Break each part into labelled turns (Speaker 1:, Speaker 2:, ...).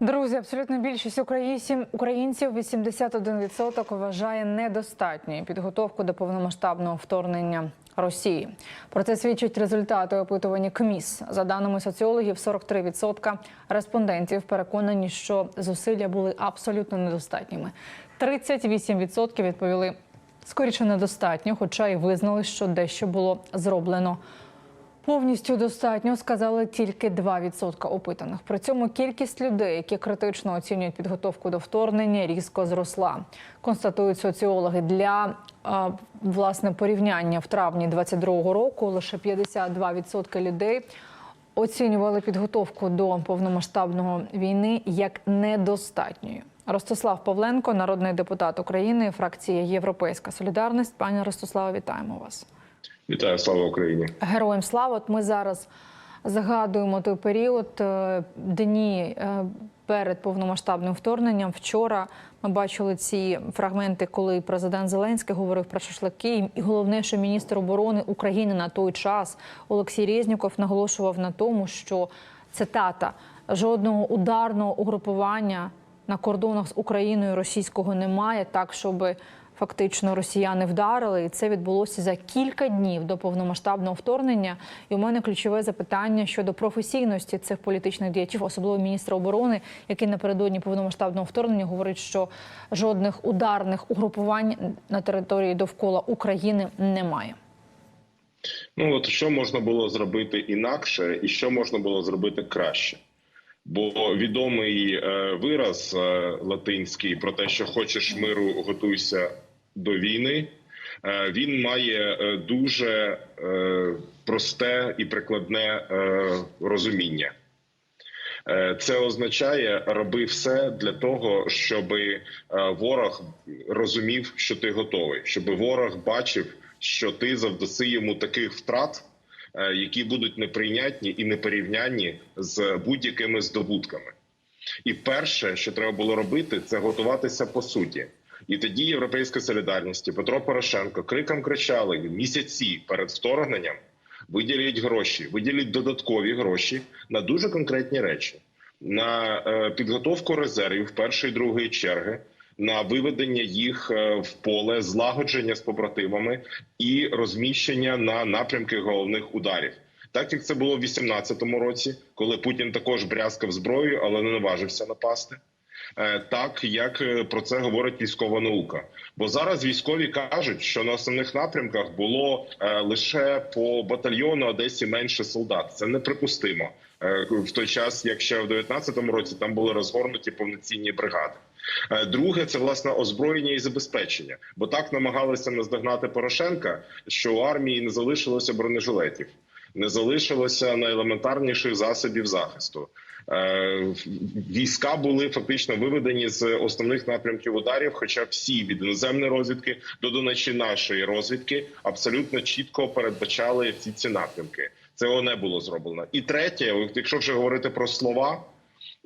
Speaker 1: Друзі, абсолютно більшість українців, українців 81% вважає недостатньою підготовку до повномасштабного вторгнення Росії. Про це свідчать результати опитування КМІС. За даними соціологів, 43% респондентів переконані, що зусилля були абсолютно недостатніми. 38% відповіли скоріше недостатньо, хоча й визнали, що дещо було зроблено. Повністю достатньо сказали тільки 2% опитаних. При цьому кількість людей, які критично оцінюють підготовку до вторгнення, різко зросла. Констатують соціологи для власне порівняння в травні 22-го року. Лише 52% людей оцінювали підготовку до повномасштабного війни як недостатньою. Ростислав Павленко, народний депутат України, фракція Європейська Солідарність. Пані Ростиславе, вітаємо вас.
Speaker 2: Вітаю, слава Україні!
Speaker 1: Героям слава! От ми зараз згадуємо той період е, дні е, перед повномасштабним вторгненням. Вчора ми бачили ці фрагменти, коли президент Зеленський говорив про шашлики. І головне, що міністр оборони України на той час Олексій Резніков наголошував на тому, що цитата жодного ударного угрупування на кордонах з Україною російського немає, так щоби Фактично росіяни вдарили, і це відбулося за кілька днів до повномасштабного вторгнення. І у мене ключове запитання щодо професійності цих політичних діячів, особливо міністра оборони, який напередодні повномасштабного вторгнення говорить, що жодних ударних угрупувань на території довкола України немає.
Speaker 2: Ну от що можна було зробити інакше, і що можна було зробити краще? Бо відомий е, вираз е, латинський про те, що хочеш миру, готуйся до війни. Е, він має е, дуже е, просте і прикладне розуміння. Це означає роби все для того, щоб ворог розумів, що ти готовий, щоб ворог бачив, що ти завдаси йому таких втрат, які будуть неприйнятні і непорівнянні з будь-якими здобутками. І перше, що треба було робити, це готуватися по суті. І тоді Європейська солідарність і Петро Порошенко криком кричали місяці перед вторгненням: виділіть гроші, виділіть додаткові гроші на дуже конкретні речі: на е, підготовку резервів першої другої черги, на виведення їх е, в поле, злагодження з побратимами і розміщення на напрямки головних ударів. Так як це було в 2018 році, коли Путін також брязкав зброєю, але не наважився напасти. Е, Так як е, про це говорить військова наука, бо зараз військові кажуть, що на основних напрямках було е, лише по батальйону Одесі менше солдат. Це неприпустимо в той час, як ще в 2019 році там були розгорнуті повноцінні бригади. Друге, це власне озброєння і забезпечення, бо так намагалися наздогнати Порошенка, що у армії не залишилося бронежилетів, не залишилося найелементарніших засобів захисту. Е, Війська були фактично виведені з основних напрямків ударів. Хоча всі від іноземної розвідки до до наші нашої розвідки абсолютно чітко передбачали всі ці напрямки. Цього не було зроблено. І третє, якщо вже говорити про слова,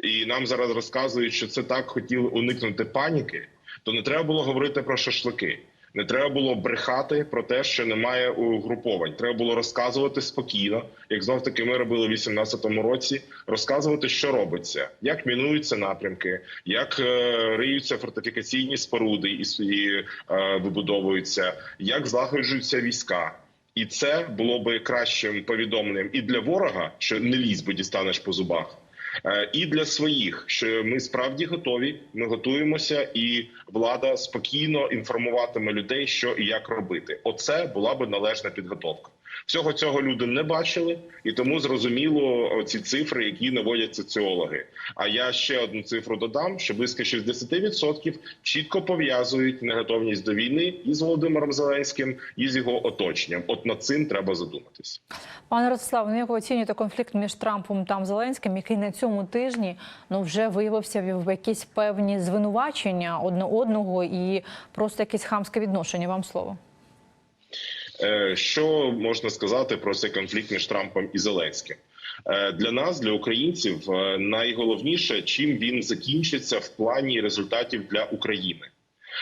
Speaker 2: і нам зараз розказують, що це так хотіли уникнути паніки, то не треба було говорити про шашлики. Не треба було брехати про те, що немає угруповань. Треба було розказувати спокійно, як знов таки ми робили в 2018 році. Розказувати, що робиться, як мінуються напрямки, як е, риються фортифікаційні споруди і свої е, вибудовуються, як злагоджуються війська. І це було би кращим повідомленням і для ворога, що не лізь, бо дістанеш по зубах. Е, І для своїх, що ми справді готові, ми готуємося, і влада спокійно інформуватиме людей, що і як робити. Оце була би належна підготовка. Всього цього люди не бачили, і тому зрозуміло ці цифри, які наводять соціологи. А я ще одну цифру додам: що близько 60% чітко пов'язують неготовність до війни із Володимиром Зеленським і з його оточенням. От над цим треба задуматись.
Speaker 1: Пане Ростиславе, ну як ви оцінюєте конфлікт між Трампом та Зеленським, який на цьому тижні ну вже виявився в якісь певні звинувачення одне одного і просто якесь хамське відношення? Вам слово.
Speaker 2: Е, Що можна сказати про цей конфлікт між Трампом і Зеленським? Е, Для нас, для українців, е, найголовніше, чим він закінчиться в плані результатів для України.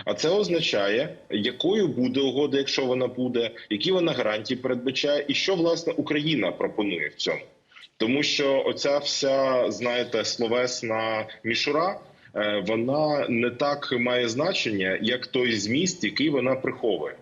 Speaker 2: А це означає, якою буде угода, якщо вона буде, які вона гарантії передбачає, і що власне Україна пропонує в цьому. Тому що оця вся, знаєте, словесна мішура. Вона не так має значення, як той зміст, який вона приховує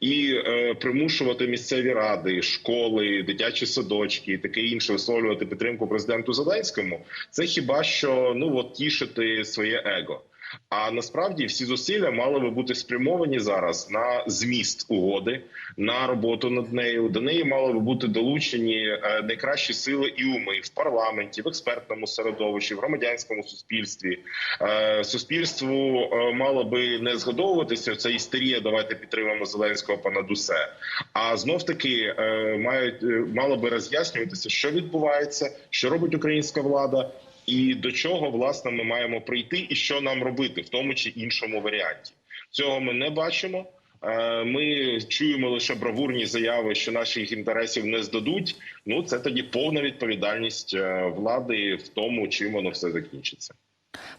Speaker 2: і е, примушувати місцеві ради, школи, дитячі садочки і таке інше висловлювати підтримку президенту Зеленському. Це хіба що ну от тішити своє его. А насправді всі зусилля мали би бути спрямовані зараз на зміст угоди, на роботу над нею. До неї мали би бути долучені е, найкращі сили і уми в парламенті, в експертному середовищі, в громадянському суспільстві. Е, Суспільству е, мало би не згодовуватися ця істерія. Давайте підтримаємо Зеленського понад усе. А знов таки мають мало би роз'яснюватися, що відбувається, що робить українська влада. І до чого власне ми маємо прийти, і що нам робити в тому чи іншому варіанті. Цього ми не бачимо. Е, Ми чуємо лише бравурні заяви, що наших інтересів не здадуть. Ну це тоді повна відповідальність е, влади в тому, чим воно все закінчиться.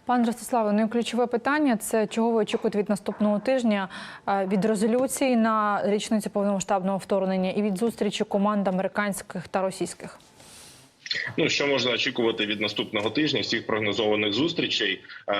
Speaker 1: Пане Ростиславе, ну і ключове питання це чого ви очікуєте від наступного тижня е, від резолюції на річницю повномасштабного вторгнення і від зустрічі команд американських та російських.
Speaker 2: Ну що можна очікувати від наступного тижня всіх прогнозованих зустрічей? Е,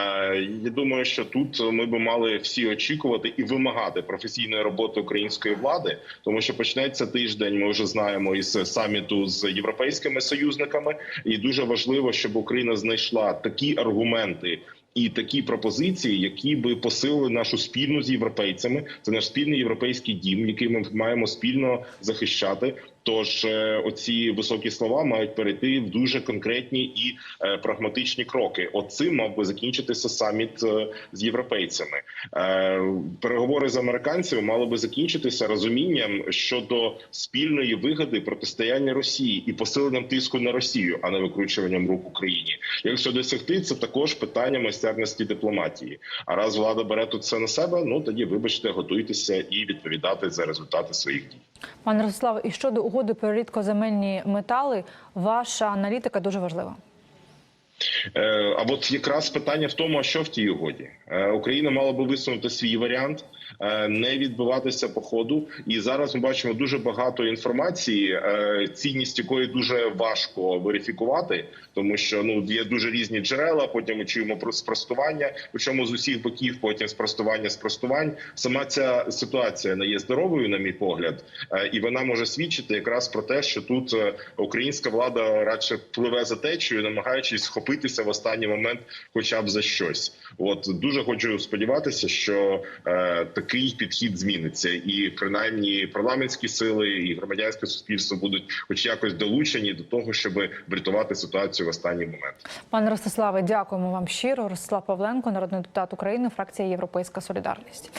Speaker 2: я думаю, що тут ми би мали всі очікувати і вимагати професійної роботи української влади, тому що почнеться тиждень. Ми вже знаємо із саміту з європейськими союзниками, і дуже важливо, щоб Україна знайшла такі аргументи. І такі пропозиції, які би посилили нашу спільну з європейцями, це наш спільний європейський дім, який ми маємо спільно захищати. Тож е, оці високі слова мають перейти в дуже конкретні і е, прагматичні кроки. От цим мав би закінчитися саміт е, з європейцями. Переговори з американцями мали би закінчитися розумінням щодо спільної вигоди протистояння Росії і посиленням тиску на Росію, а не викручуванням рук Україні. Якщо досягти, це також питання майстерності дипломатії. А раз влада бере тут це на себе, ну тоді вибачте, готуйтеся і відповідати за результати своїх дій.
Speaker 1: Пане Ростиславе, і щодо угоди про рідкоземельні метали, ваша аналітика дуже важлива.
Speaker 2: Е, А от якраз питання в тому, що в тій угоді Е, Україна мала би висунути свій варіант, е, не відбиватися по ходу. І зараз ми бачимо дуже багато інформації, цінність якої дуже важко верифікувати, тому що ну є дуже різні джерела. Потім ми чуємо про спростування, причому з усіх боків, потім спростування спростувань. Сама ця ситуація не є здоровою, на мій погляд, і вона може свідчити якраз про те, що тут українська влада радше пливе за течією, намагаючись схопитися в останній момент, хоча б за щось. От дуже хочу сподіватися, що е, такий підхід зміниться, і принаймні парламентські сили і громадянське суспільство будуть, хоч якось долучені до того, щоб врятувати ситуацію в останній момент.
Speaker 1: Пане Ростиславе, дякуємо вам щиро. Ростислав Павленко, народний депутат України, фракція Європейська Солідарність.